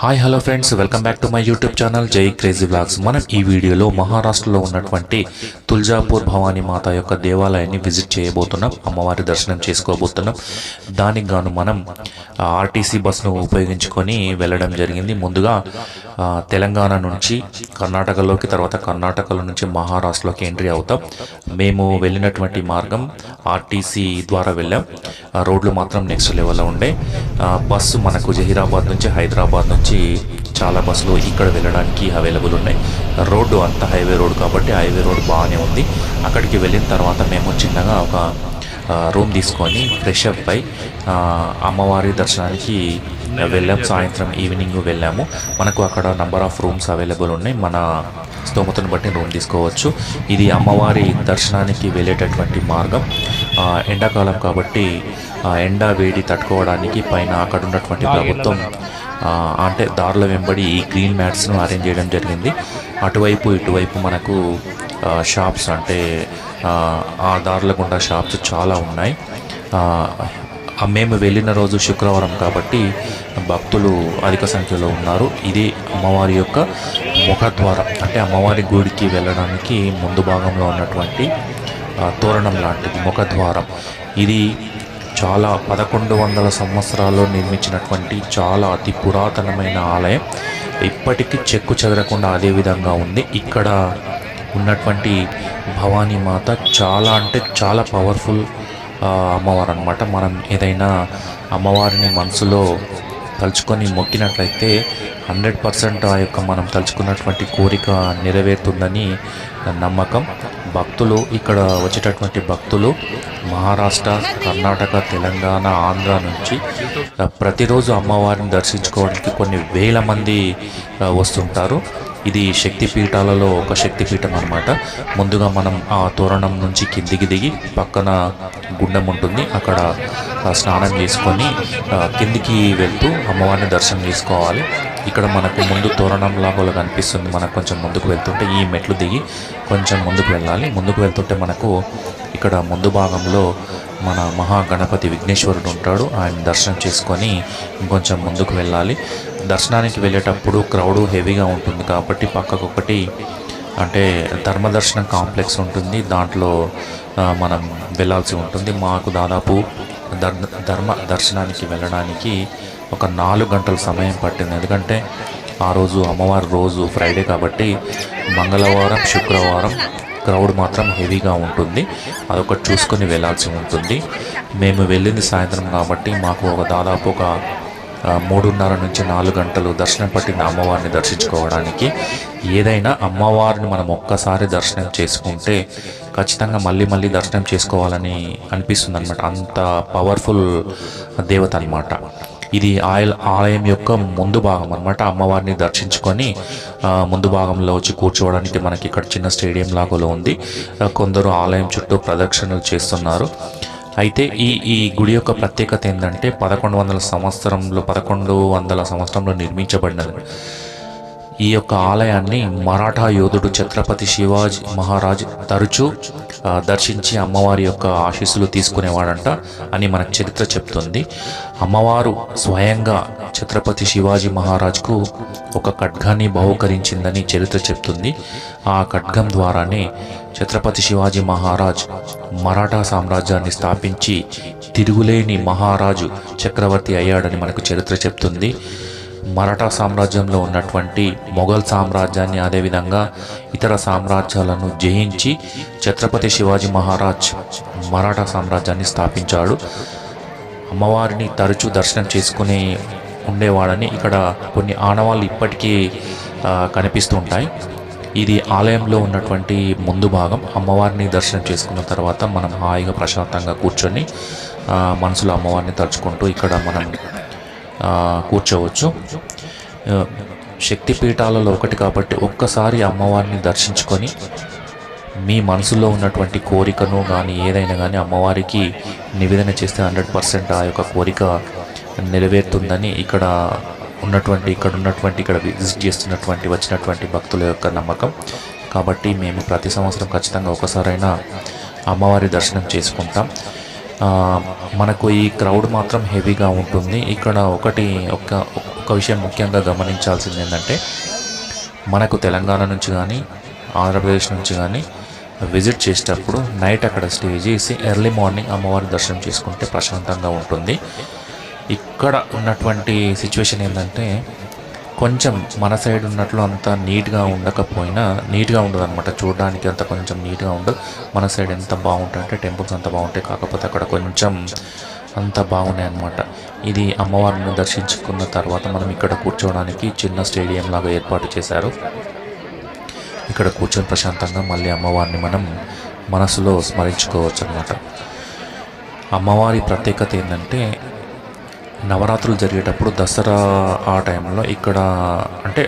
Hi hello friends welcome back to my YouTube channel Jai crazy vlogs మనం ఈ వీడియోలో మహారాష్ట్రలో ఉన్నటువంటి తుల్జాపూర్ భవానీ మాత యొక్క దేవాలయాన్ని విజిట్ చేయబోతున్నాం. అమ్మవారి దర్శనం చేసుకోబోతున్నాం. దానికి గాను మనం ఆర్టీసీ బస్సును ఉపయోగించుకొని వెళ్ళడం జరిగింది. ముందుగా తెలంగాణ నుంచి కర్ణాటకలోకి తర్వాత కర్ణాటకలో నుంచి మహారాష్ట్రలోకి ఎంట్రీ అవుతాం. మేము వెళ్ళినటువంటి మార్గం ఆర్టీసీ ద్వారా వెళ్ళాం. రోడ్లు మాత్రం నెక్స్ట్ లెవెల్లో ఉండే. బస్సు మనకు జహీరాబాద్ నుంచి హైదరాబాద్ నుంచి చాలా బస్సులు ఇక్కడ వెళ్ళడానికి అవైలబుల్ ఉన్నాయి. రోడ్డు అంత హైవే రోడ్ కాబట్టి హైవే రోడ్ బాగానే ఉంది. అక్కడికి వెళ్ళిన తర్వాత మేము చిన్నగా ఒక రూమ్ తీసుకొని ఫ్రెష్ అప్ అయి అమ్మవారి దర్శనానికి వెళ్ళాం. సాయంత్రం ఈవినింగ్ వెళ్ళాము. మనకు అక్కడ నంబర్ ఆఫ్ రూమ్స్ అవైలబుల్ ఉన్నాయి. మన స్తోమతను బట్టి రూమ్ తీసుకోవచ్చు. ఇది అమ్మవారి దర్శనానికి వెళ్ళేటటువంటి మార్గం. ఎండాకాలం కాబట్టి ఎండా ఎండ వేడి తట్టుకోవడానికి పైన అక్కడ ఉన్నటువంటి ప్రభుత్వం అంటే దారుల వెంబడి ఈ గ్రీన్ మ్యాట్స్ను అరేంజ్ చేయడం జరిగింది. అటువైపు ఇటువైపు మనకు షాప్స్ అంటే ఆ, దారుల గుండా షాప్స్ చాలా ఉన్నాయి. మేము వెళ్ళిన రోజు శుక్రవారం కాబట్టి భక్తులు అధిక సంఖ్యలో ఉన్నారు. ఇది అమ్మవారి యొక్క ముఖద్వారం. అంటే అమ్మవారి గుడికి వెళ్ళడానికి ముందు భాగంలో ఉన్నటువంటి తోరణం లాంటిది ముఖద్వారం. ఇది చాలా పదకొండు వందల సంవత్సరాల్లో నిర్మించినటువంటి చాలా అతి పురాతనమైన ఆలయం. ఇప్పటికీ చెక్కు చెదరకుండా అదే విధంగా ఉంది. ఇక్కడ ఉన్నటువంటి భవానీ మాత చాలా అంటే చాలా పవర్ఫుల్ అమ్మవారు అనమాట మనం ఏదైనా అమ్మవారిని మనసులో తలుచుకొని మొక్కినట్లయితే హండ్రెడ్ పర్సెంట్ ఆ యొక్క మనం తలుచుకున్నటువంటి కోరిక నెరవేరుతుందని నమ్మకం. భక్తులు ఇక్కడ వచ్చేటటువంటి భక్తులు మహారాష్ట్ర కర్ణాటక తెలంగాణ ఆంధ్ర నుంచి ప్రతిరోజు అమ్మవారిని దర్శించుకోవడానికి కొన్ని వేల మంది వస్తుంటారు. ఇది శక్తి పీఠాలలో ఒక శక్తి పీఠం అనమాట ముందుగా మనం ఆ తోరణం నుంచి కిందికి దిగి పక్కన గుండం ఉంటుంది. అక్కడ స్నానం చేసుకొని కిందికి వెళ్తూ అమ్మవారిని దర్శనం చేసుకోవాలి. ఇక్కడ మనకు ముందు తోరణం లాగా కనిపిస్తుంది. మనకు కొంచెం ముందుకు వెళ్తుంటే ఈ మెట్లు దిగి కొంచెం ముందుకు వెళ్ళాలి. ముందుకు వెళ్తుంటే మనకు ఇక్కడ ముందు భాగంలో మన మహాగణపతి విఘ్నేశ్వరుడు ఉంటాడు. ఆయన దర్శనం చేసుకొని ఇంకొంచెం ముందుకు వెళ్ళాలి. దర్శనానికి వెళ్ళేటప్పుడు క్రౌడ్ హెవీగా ఉంటుంది కాబట్టి పక్కకొకటి అంటే ధర్మదర్శనం కాంప్లెక్స్ ఉంటుంది. దాంట్లో మనం వెళ్ళాల్సి ఉంటుంది. మాకు దాదాపు ధర్ ధర్మ దర్శనానికి వెళ్ళడానికి ఒక నాలుగు గంటల సమయం పట్టింది. ఎందుకంటే ఆ రోజు అమ్మవారి రోజు ఫ్రైడే కాబట్టి మంగళవారం శుక్రవారం క్రౌడ్ మాత్రం హెవీగా ఉంటుంది. అదొకటి చూసుకొని వెళ్ళాల్సి ఉంటుంది. మేము వెళ్ళింది సాయంత్రం కాబట్టి మాకు ఒక దాదాపు ఒక మూడున్నర నుంచి నాలుగు గంటలు దర్శనం పట్టిన అమ్మవారిని దర్శించుకోవడానికి. ఏదైనా అమ్మవారిని మనం ఒక్కసారి దర్శనం చేసుకుంటే ఖచ్చితంగా మళ్ళీ మళ్ళీ దర్శనం చేసుకోవాలని అనిపిస్తుంది అనమాట అంత పవర్ఫుల్ దేవత అనమాట ఇది ఆయ ఆలయం యొక్క ముందు భాగం అనమాట అమ్మవారిని దర్శించుకొని ముందు భాగంలో వచ్చి కూర్చోవడానికి మనకి ఇక్కడ చిన్న స్టేడియం లాగోలో ఉంది. కొందరు ఆలయం చుట్టూ ప్రదక్షిణలు చేస్తున్నారు. అయితే ఈ ఈ గుడి యొక్క ప్రత్యేకత ఏంటంటే పదకొండు వందల సంవత్సరంలో పదకొండు వందల సంవత్సరంలో నిర్మించబడినది. ఈ యొక్క ఆలయాన్ని మరాఠా యోధుడు ఛత్రపతి శివాజీ మహారాజ్ తరచూ దర్శించి అమ్మవారి యొక్క ఆశీస్సులు తీసుకునేవాడంట అని మన చరిత్ర చెప్తుంది. అమ్మవారు స్వయంగా ఛత్రపతి శివాజీ మహారాజ్కు ఒక ఖడ్గాన్ని బహుకరించిందని చరిత్ర చెప్తుంది. ఆ ఖడ్గం ద్వారానే ఛత్రపతి శివాజీ మహారాజ్ మరాఠా సామ్రాజ్యాన్ని స్థాపించి తిరుగులేని మహారాజు చక్రవర్తి అయ్యాడని మనకు చరిత్ర చెప్తుంది. మరాఠా సామ్రాజ్యంలో ఉన్నటువంటి మొఘల్ సామ్రాజ్యాన్ని అదేవిధంగా ఇతర సామ్రాజ్యాలను జయించి ఛత్రపతి శివాజీ మహారాజ్ మరాఠా సామ్రాజ్యాన్ని స్థాపించాడు. అమ్మవారిని తరచూ దర్శనం చేసుకుని ఉండేవాడని ఇక్కడ కొన్ని ఆనవాళ్ళు ఇప్పటికీ కనిపిస్తుంటాయి కనిపిస్తూ ఉంటాయి. ఇది ఆలయంలో ఉన్నటువంటి ముందు భాగం. అమ్మవారిని దర్శనం చేసుకున్న తర్వాత మనం హాయిగా ప్రశాంతంగా కూర్చొని మనసులో అమ్మవారిని తలుచుకుంటూ ఇక్కడ మనం కూర్చోవచ్చు. శక్తిపీఠాలలో ఒకటి కాబట్టి ఒక్కసారి అమ్మవారిని దర్శించుకొని మీ మనసులో ఉన్నటువంటి కోరికను కానీ ఏదైనా కానీ అమ్మవారికి నివేదన చేస్తే హండ్రెడ్ పర్సెంట్ ఆ యొక్క కోరిక నెరవేరుతుందని ఇక్కడ ఉన్నటువంటి ఇక్కడ ఉన్నటువంటి ఇక్కడ విజిట్ చేస్తున్నటువంటి వచ్చినటువంటి భక్తుల యొక్క నమ్మకం. కాబట్టి మేము ప్రతి సంవత్సరం ఖచ్చితంగా ఒకసారైనా అమ్మవారి దర్శనం చేసుకుంటాం. మనకు ఈ క్రౌడ్ మాత్రం హెవీగా ఉంటుంది. ఇక్కడ ఒకటి ఒక ఒక విషయం ముఖ్యంగా గమనించాల్సింది ఏంటంటే మనకు తెలంగాణ నుంచి కానీ ఆంధ్రప్రదేశ్ నుంచి కానీ విజిట్ చేసేటప్పుడు నైట్ అక్కడ స్టే చేసి ఎర్లీ మార్నింగ్ అమ్మవారి దర్శనం చేసుకుంటే ప్రశాంతంగా ఉంటుంది. ఇక్కడ ఉన్నటువంటి సిచ్యువేషన్ ఏంటంటే కొంచెం మన సైడ్ ఉన్నట్లు అంత నీట్గా ఉండకపోయినా నీట్గా ఉండదు అనమాట చూడడానికి అంత కొంచెం నీట్గా ఉండదు. మన సైడ్ ఎంత బాగుంటాయి అంటే టెంపుల్స్ అంత బాగుంటాయి. కాకపోతే అక్కడ కొంచెం అంత బాగున్నాయి అనమాట ఇది అమ్మవారిని దర్శించుకున్న తర్వాత మనం ఇక్కడ కూర్చోవడానికి చిన్న స్టేడియం లాగా ఏర్పాటు చేశారు. ఇక్కడ కూర్చొని ప్రశాంతంగా మళ్ళీ అమ్మవారిని మనం మనసులో స్మరించుకోవచ్చు అనమాట అమ్మవారి ప్రత్యేకత ఏంటంటే నవరాత్రులు జరిగేటప్పుడు దసరా ఆ టైంలో ఇక్కడ అంటే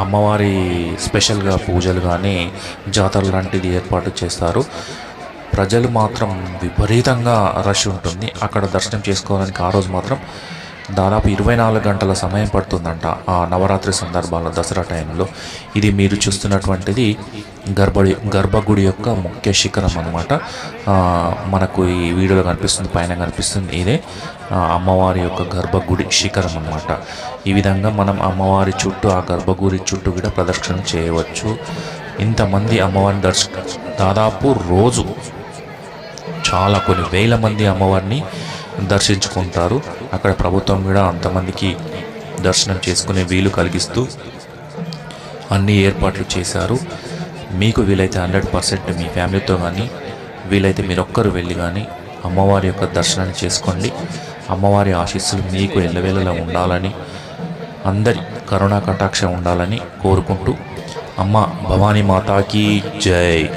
అమ్మవారి స్పెషల్గా పూజలు కానీ జాతర లాంటిది ఏర్పాటు చేస్తారు. ప్రజలు మాత్రం విపరీతంగా రష్ ఉంటుంది. అక్కడ దర్శనం చేసుకోవడానికి ఆ రోజు మాత్రం దాదాపు ఇరవై నాలుగు గంటల సమయం పడుతుందంట ఆ నవరాత్రి సందర్భాల్లో దసరా టైంలో. ఇది మీరు చూస్తున్నటువంటిది గర్భడి గర్భగుడి యొక్క ముఖ్య శిఖరం అనమాట మనకు ఈ వీడియోలో కనిపిస్తుంది పైన కనిపిస్తుంది ఇదే. అమ్మవారి యొక్క గర్భగుడి శిఖరం అన్నమాట. ఈ విధంగా మనం అమ్మవారి చుట్టూ ఆ గర్భగుడి చుట్టూ కూడా ప్రదక్షిణ చేయవచ్చు. ఇంతమంది అమ్మవారిని దర్శ దాదాపు రోజు చాలా కొన్ని వేల మంది అమ్మవారిని దర్శించుకుంటారు. అక్కడ ప్రభుత్వం కూడా అంతమందికి దర్శనం చేసుకునే వీలు కలిగిస్తూ అన్ని ఏర్పాట్లు చేశారు. మీకు వీలైతే హండ్రెడ్ పర్సెంట్ మీ ఫ్యామిలీతో కానీ వీలైతే మీరొక్కరు వెళ్ళి కానీ అమ్మవారి యొక్క దర్శనాన్ని చేసుకోండి. అమ్మవారి ఆశీస్సులు మీకు ఎల్లవేళలా ఉండాలని అందరి కరుణా కటాక్ష ఉండాలని కోరుకుంటూ అమ్మ భవానీ మాతాకి జై.